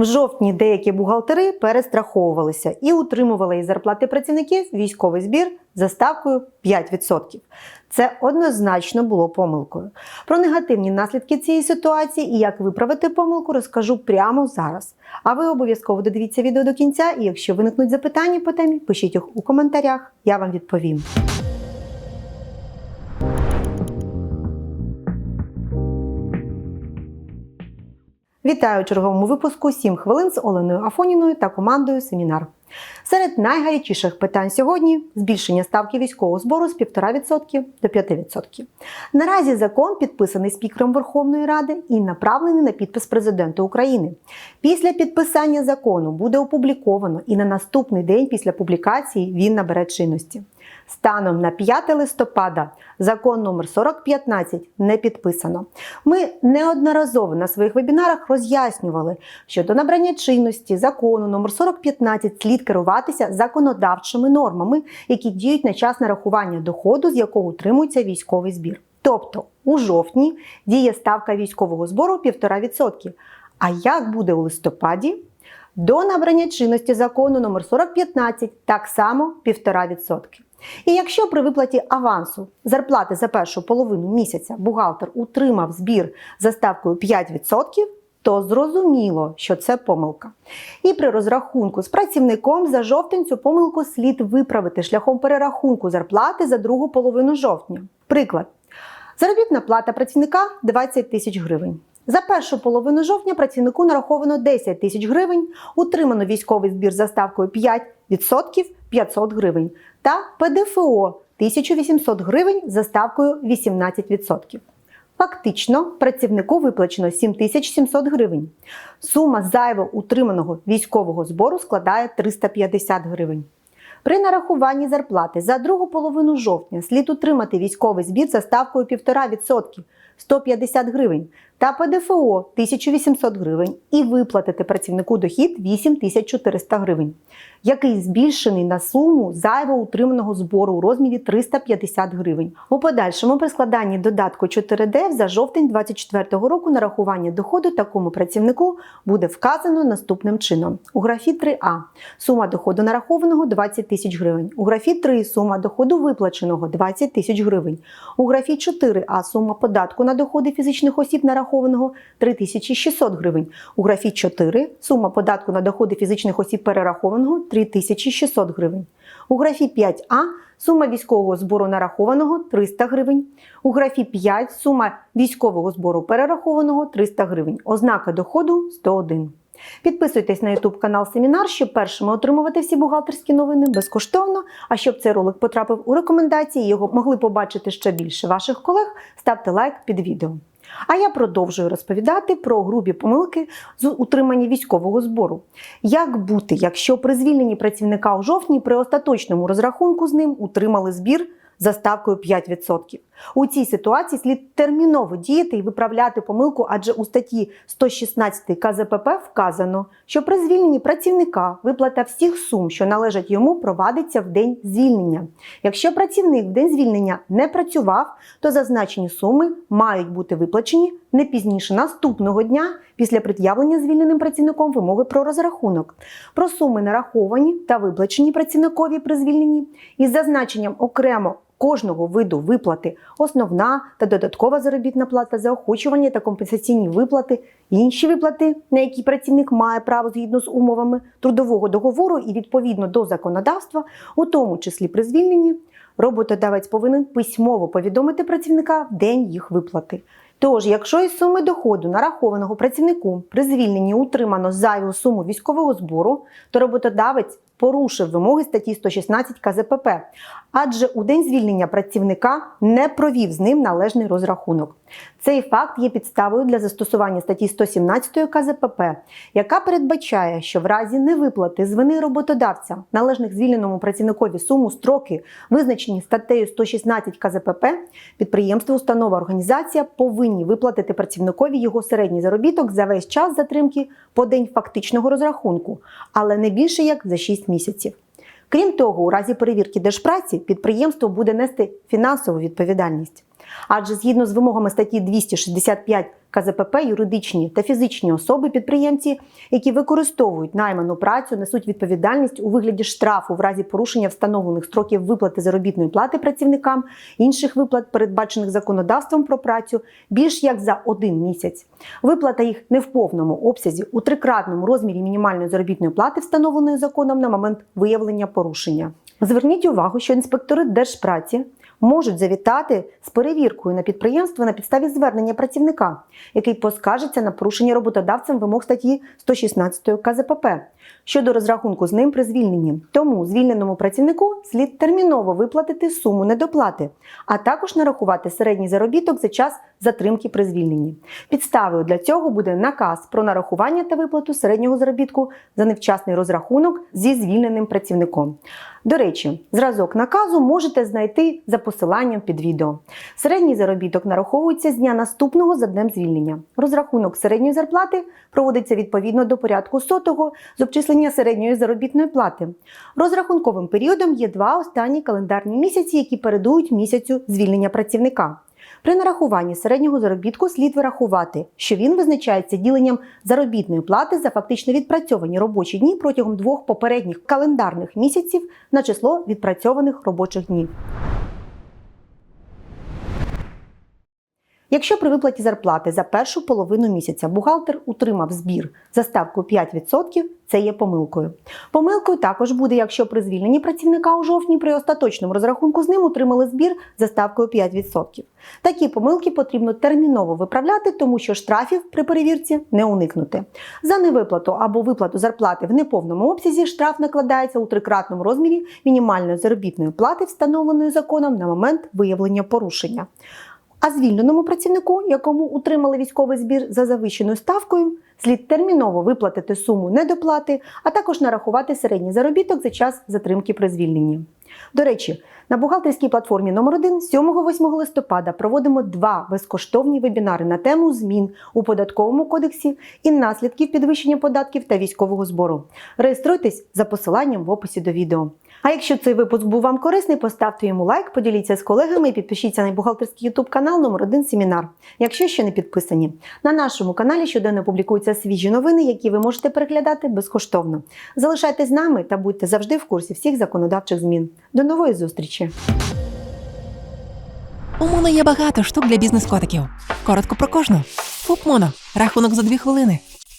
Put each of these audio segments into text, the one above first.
В жовтні деякі бухгалтери перестраховувалися і утримували із зарплати працівників військовий збір за ставкою 5%. Це однозначно було помилкою. Про негативні наслідки цієї ситуації і як виправити помилку розкажу прямо зараз. А ви обов'язково додивіться відео до кінця, і якщо виникнуть запитання по темі, пишіть їх у коментарях, я вам відповім. Вітаю у черговому випуску 7 хвилин з Оленою Афоніною та командою Семінар. Серед найгарячіших питань сьогодні збільшення ставки військового збору з 1,5% до 5%. Наразі закон підписаний спікером Верховної Ради і направлений на підпис президента України. Після підписання закону буде опубліковано і на наступний день після публікації він набере чинності. Станом на 5 листопада закон номер 4015 не підписано. Ми неодноразово на своїх вебінарах роз'яснювали, що до набрання чинності закону номер 4015 слід керуватися законодавчими нормами, які діють на час нарахування доходу, з якого утримується військовий збір. Тобто у жовтні діє ставка військового збору 1,5%. А як буде у листопаді? До набрання чинності закону номер 4015 так само 1,5%. І якщо при виплаті авансу зарплати за першу половину місяця бухгалтер утримав збір за ставкою 5%, то зрозуміло, що це помилка. І при розрахунку з працівником за жовтень цю помилку слід виправити шляхом перерахунку зарплати за другу половину жовтня. Приклад. Заробітна плата працівника 20 тисяч гривень. За першу половину жовтня працівнику нараховано 10 тисяч гривень, утримано військовий збір за ставкою 5% 500 гривень та ПДФО 1800 гривень за ставкою 18%. Фактично, працівнику виплачено 7700 гривень. Сума зайво утриманого військового збору складає 350 гривень. При нарахуванні зарплати за другу половину жовтня слід утримати військовий збір за ставкою 1,5% 150 гривень та ПДФО 1800 гривень і виплатити працівнику дохід 8400 гривень, який збільшений на суму зайво утриманого збору у розмірі 350 гривень. У подальшому при складанні додатку 4D за жовтень 2024 року нарахування доходу такому працівнику буде вказано наступним чином: у графі 3А сума доходу нарахованого 20 тисяч гривень, у графі 3 сума доходу виплаченого 20 тисяч гривень, у графі 4А сума податку на доходи фізичних осіб нарахованого 3600 гривень, у графі 4 сума податку на доходи фізичних осіб перерахованого 3600 гривень. У графі 5А сума військового збору нарахованого 300 гривень. У графі 5 сума військового збору перерахованого 300 гривень. Ознака доходу 101. Підписуйтесь на YouTube канал Семінар, щоб першими отримувати всі бухгалтерські новини безкоштовно. А щоб цей ролик потрапив у рекомендації, його могли побачити ще більше ваших колег, ставте лайк під відео. А я продовжую розповідати про грубі помилки з утримання військового збору. Як бути, якщо при звільненні працівника у жовтні при остаточному розрахунку з ним утримали збір за ставкою 5%? У цій ситуації слід терміново діяти і виправляти помилку, адже у статті 116 КЗПП вказано, що при звільненні працівника виплата всіх сум, що належать йому, провадиться в день звільнення. Якщо працівник в день звільнення не працював, то зазначені суми мають бути виплачені не пізніше наступного дня після пред'явлення звільненим працівником вимоги про розрахунок. Про суми нараховані та виплачені працівникові при звільненні із зазначенням окремо кожного виду виплати основна та додаткова заробітна плата, заохочування та компенсаційні виплати, інші виплати, на які працівник має право згідно з умовами трудового договору і відповідно до законодавства, у тому числі при звільненні, роботодавець повинен письмово повідомити працівника в день їх виплати. Тож, якщо із суми доходу нарахованого працівнику при звільненні утримано зайву суму військового збору, то роботодавець порушив вимоги статті 116 КЗПП, адже у день звільнення працівника не провів з ним належний розрахунок. Цей факт є підставою для застосування статті 117 КЗПП, яка передбачає, що в разі невиплати з вини роботодавця належних звільненому працівникові суму строки, визначені статтею 116 КЗПП, підприємство, установа, організація повинні виплатити працівникові його середній заробіток за весь час затримки по день фактичного розрахунку, але не більше як за 6 місяців. Крім того, у разі перевірки держпраці підприємство буде нести фінансову відповідальність. Адже згідно з вимогами статті 265 КЗПП юридичні та фізичні особи підприємці, які використовують найману працю, несуть відповідальність у вигляді штрафу в разі порушення встановлених строків виплати заробітної плати працівникам, інших виплат, передбачених законодавством про працю, більш як за один місяць. Виплата їх не в повному обсязі у трикратному розмірі мінімальної заробітної плати, встановленої законом на момент виявлення порушення. Зверніть увагу, що інспектори держпраці можуть завітати з перевіркою на підприємство на підставі звернення працівника, який поскаржиться на порушення роботодавцем вимог статті 116 КЗПП щодо розрахунку з ним при звільненні. Тому звільненому працівнику слід терміново виплатити суму недоплати, а також нарахувати середній заробіток за час затримки при звільненні. Підставою для цього буде наказ про нарахування та виплату середнього заробітку за невчасний розрахунок зі звільненим працівником. До речі, зразок наказу можете знайти за посиланням під відео. Середній заробіток нараховується з дня наступного за днем звільнення. Розрахунок середньої зарплати проводиться відповідно до порядку сотого з обчислення середньої заробітної плати. Розрахунковим періодом є два останні календарні місяці, які передують місяцю звільнення працівника. При нарахуванні середнього заробітку слід вирахувати, що він визначається діленням заробітної плати за фактично відпрацьовані робочі дні протягом двох попередніх календарних місяців на число відпрацьованих робочих днів. Якщо при виплаті зарплати за першу половину місяця бухгалтер утримав збір за ставкою 5%, це є помилкою. Помилкою також буде, якщо при звільненні працівника у жовтні при остаточному розрахунку з ним утримали збір за ставкою 5%. Такі помилки потрібно терміново виправляти, тому що штрафів при перевірці не уникнути. За невиплату або виплату зарплати в неповному обсязі штраф накладається у трикратному розмірі мінімальної заробітної плати, встановленої законом на момент виявлення порушення. А звільненому працівнику, якому утримали військовий збір за завищеною ставкою, слід терміново виплатити суму недоплати, а також нарахувати середній заробіток за час затримки при звільненні. До речі, на бухгалтерській платформі номер 1 7-8 листопада проводимо два безкоштовні вебінари на тему змін у податковому кодексі і наслідків підвищення податків та військового збору. Реєструйтесь за посиланням в описі до відео. А якщо цей випуск був вам корисний, поставте йому лайк, поділіться з колегами і підпишіться на бухгалтерський YouTube канал номер 1 семінар, якщо ще не підписані. На нашому каналі щоденно публікуються свіжі новини, які ви можете переглядати безкоштовно. Залишайтесь з нами та будьте завжди в курсі всіх законодавчих змін. До нової зустрічі! У Моно є багато штук для бізнес-котиків. Коротко про кожну. ФУП. Рахунок за дві хвилини.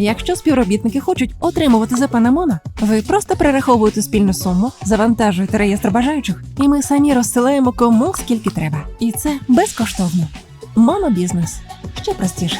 Якщо співробітники хочуть отримувати ЗП на Моно, ви просто перераховуєте спільну суму, завантажуєте реєстр бажаючих, і ми самі розсилаємо кому скільки треба. І це безкоштовно. Монобізнес ще простіше.